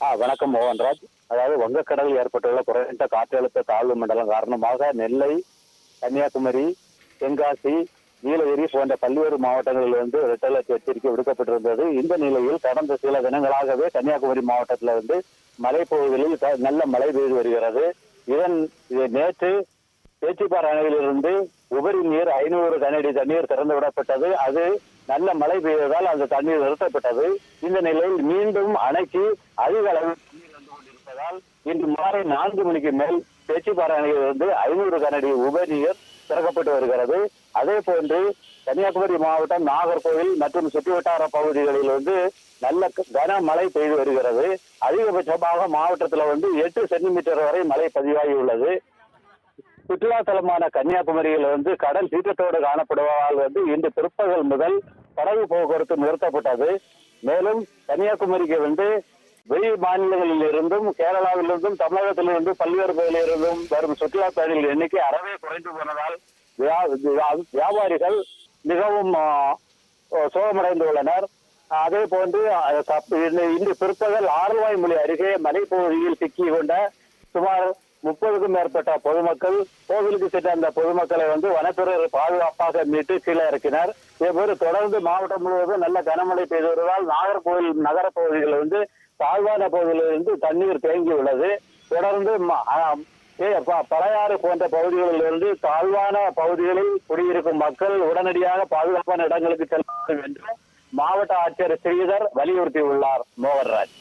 ஆ வணக்கம் மோகன்ராஜ் அதாவது வங்கக்கடலில் ஏற்பட்டுள்ள குறைந்த காற்றழுத்த தாழ்வு மண்டலம் காரணமாக நெல்லை கன்னியாகுமரி தென்காசி நீலகிரி போன்ற பல்வேறு மாவட்டங்களில் வந்து ரெட் அலர்ட் எச்சரிக்கை விடுக்கப்பட்டிருந்தது. இந்த நிலையில் கடந்த சில தினங்களாகவே கன்னியாகுமரி மாவட்டத்தில் வந்து மலைப்பகுதிகளில் க- நல்ல மழை பெய்து வருகிறது. இதன் நேற்று பேச்சிப்பாறை அணையிலிருந்து உபரி நீர் ஐநூறு கனஅடி தண்ணீர் திறந்து விடப்பட்டது அது நல்ல மழை பெய்ததால் அந்த தண்ணீர் நிறுத்தப்பட்டது. இந்த நிலையில் மீண்டும் அணைக்கு அதிக அளவு தண்ணீர் வந்து கொண்டிருப்பதால் இன்று மாலை நான்கு மணிக்கு மேல் பேச்சிப்பாறை அணையிலிருந்து ஐநூறு கனஅடி உபரி நீர் திறக்கப்பட்டு வருகிறது. அதே போன்று கன்னியாகுமரி மாவட்டம் நாகர்கோவில் மற்றும் சுற்றுவட்டார பகுதிகளில் வந்து நல்ல கனமழை பெய்து வருகிறது. அதிகபட்சமாக மாவட்டத்தில் வந்து எட்டு சென்டிமீட்டர் வரை மழை பதிவாகி உள்ளது. சுற்றுலாத்தலமான கன்னியாகுமரியில் வந்து கடல் சீற்றத்தோடு காணப்படுவதால் வந்து இன்று பிற்பகல் முதல் படகு போக்குவரத்து நிறுத்தப்பட்டது. மேலும் கன்னியாகுமரிக்கு வந்து வெளி மாநிலங்களில் இருந்தும் கேரளாவிலிருந்தும் தமிழகத்திலிருந்தும் பல்வேறு பகுதியிலிருந்தும் வரும் சுற்றுலா பயணிகள் எண்ணிக்கை அறவே குறைந்து போனதால் வியா- வியா- வியாபாரிகள் மிகவும் சோகமடைந்து சோகமடைந்துள்ளனர். அதே போன்று இன்று- இன்று பிற்பகல் ஆரல்வாய்மொழி அருகே மலைப்பகுதியில் சிக்கிக் கொண்ட சுமார் முப்பதுக்கும் மேற்பட்ட பொதுமக்கள் கோவிலுக்கு சென்ற அந்த பொதுமக்களை வந்து வனத்துறையர் பாதுகாப்பாக மீட்டு கீழே இறக்கினர். இதேபோது தொடர்ந்து மாவட்டம் முழுவதும் நல்ல கனமழை பெய்து வருவதால் நாகர்கோவில் நகர பகுதிகளில் வந்து தாழ்வான பகுதியிலிருந்து தண்ணீர் தேங்கி உள்ளது. தொடர்ந்து ம- பழையாறு போன்ற பகுதிகளிலிருந்து தாழ்வான பகுதிகளில் குடியிருக்கும் மக்கள் உடனடியாக பாதுகாப்பான இடங்களுக்கு செல்ல வேண்டும் என்று மாவட்ட ஆட்சியர் ஸ்ரீதர் வலியுறுத்தியுள்ளார். மோகன்ராஜ்.